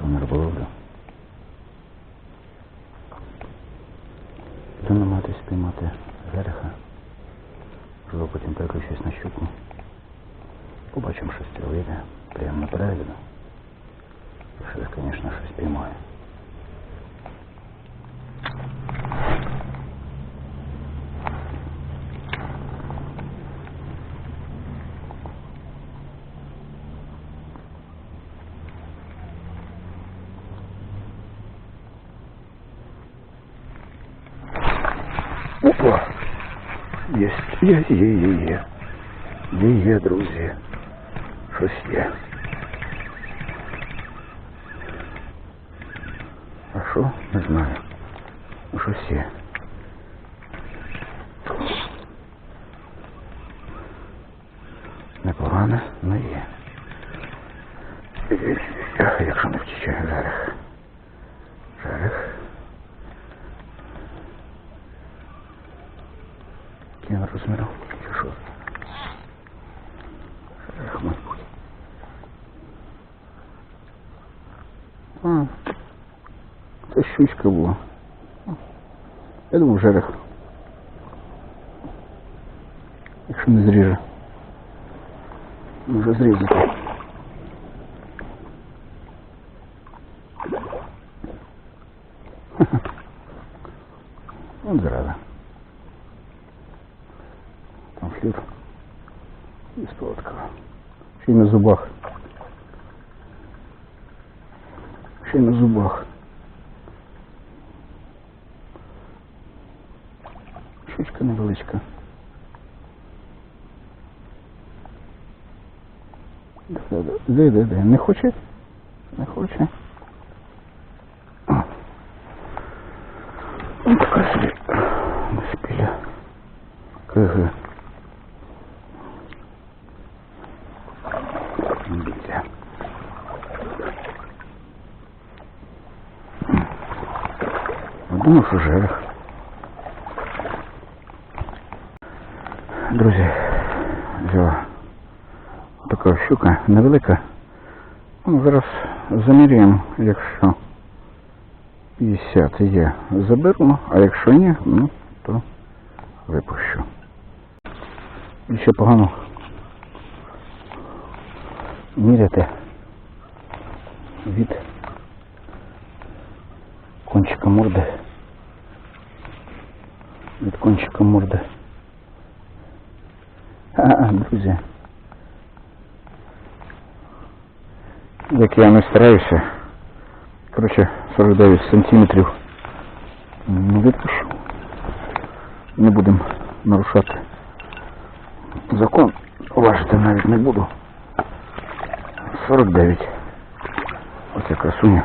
риболовлю. Буду намагатись спіймати жереха. Можливо, потім переключусь на щуку. Побачимо, що з цього вийде. Приємно перегляду. Щось, звісно, щось піймаю. Опа! Есть, є, є, є, є. Є, є, друзі. Щось є. А що? Не знаю. Ну, Щось є. Непогане, але є. Є, є, Якщо не втіче жерех. Який розміру? Чи що? Жерех, мабуть. А, це щучка була. Я думав жерех. Якщо не зріже. Може зрізати. От зрада. Там флюр. І сполоткова. Ще й на зубах. Ще й на зубах. Щучка невеличка. Де, де, де? Не хоче? Не хоче. Ну, така собі. Думав, що жерех. Друзі, взяла така щука невелика. Ну, зараз заміряємо, якщо 50 є, заберу, а якщо ні, ну, то випущу. І ще погано міряти від кончика морди. Від кончика морди. А, друзі. Як я не стараюся. Коротше, 49 сантиметрів. Ну, відпущу. Не будемо нарушати закон. Важити навіть не буду. 49. Оце красуня.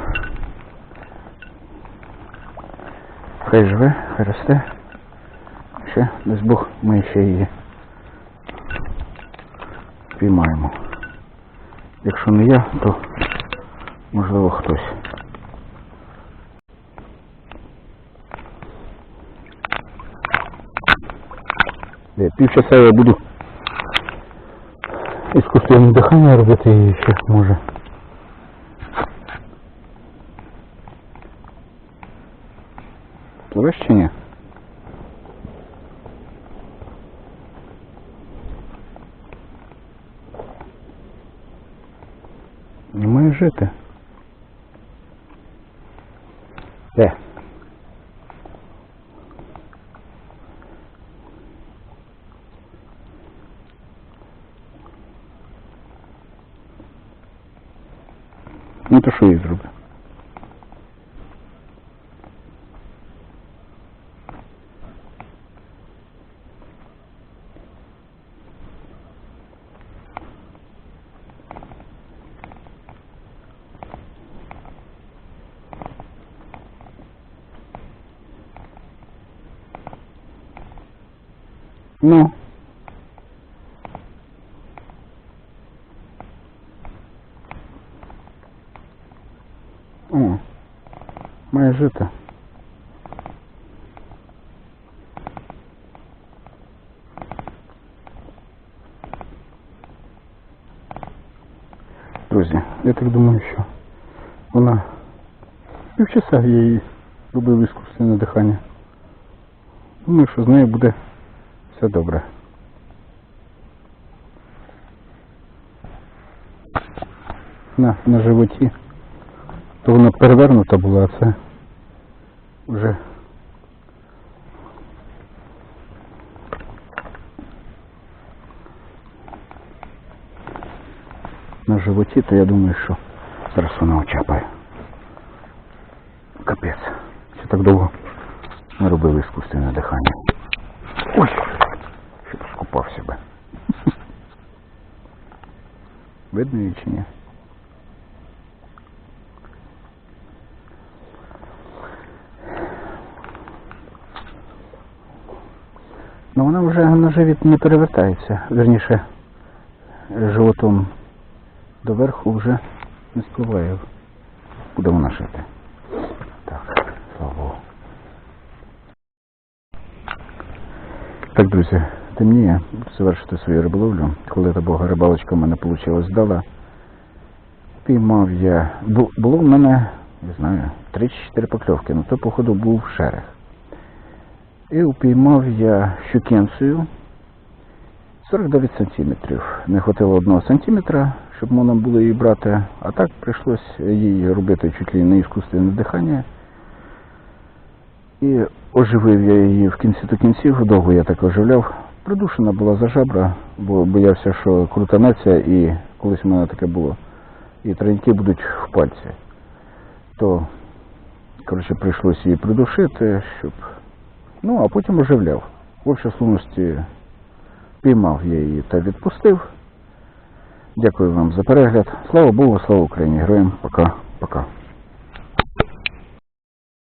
Хай живе, хай росте. Ще, дасть Бог, ми ще її піймаємо. Якщо не я, то можливо хтось. Півчаса я буду іскусственне дихання робити і ще може. Пливеш? Жити. Де? Ну то що їй зроблю? Ну. О, має жити. Друзі, я так думаю, що вона Півчаса я їй робив іскусственне дихання. Думаю, що з нею буде все добре. На, на животі. То вона перевернута була, а це вже на животі, то я думаю, що зараз вона очапає. Капець. Це так довго не робили іскусственне дихання. Ой! Скупав. Видно її чи ні? Ну вона вже на живіт не перевертається. Верніше, животом доверху вже не спливає. Буде вона жити. Так, слава Богу. Так, друзі, темніє завершити свою риболовлю. Коли та бога рибалочка в мене вийшла здала, піймав я. Було в мене, не знаю, 3-4 покльовки, ну то, походу, був шерех. І упіймав я щукенцію 49 сантиметрів. Не хватило одного сантиметра, щоб можна було її брати, а так прийшлось їй робити чуть ли не іскусственне дихання. І оживив я її в кінці до кінців, довго я так оживляв. Придушена була за жабра, бо боявся, що крутанеться, і колись в мене таке було. І треньки будуть в пальці. То, коротше, прийшлось її придушити, щоб. Ну, а потім оживляв. В общій сложності піймав я її та відпустив. Дякую вам за перегляд. Слава Богу, слава Україні, героям. Пока, пока.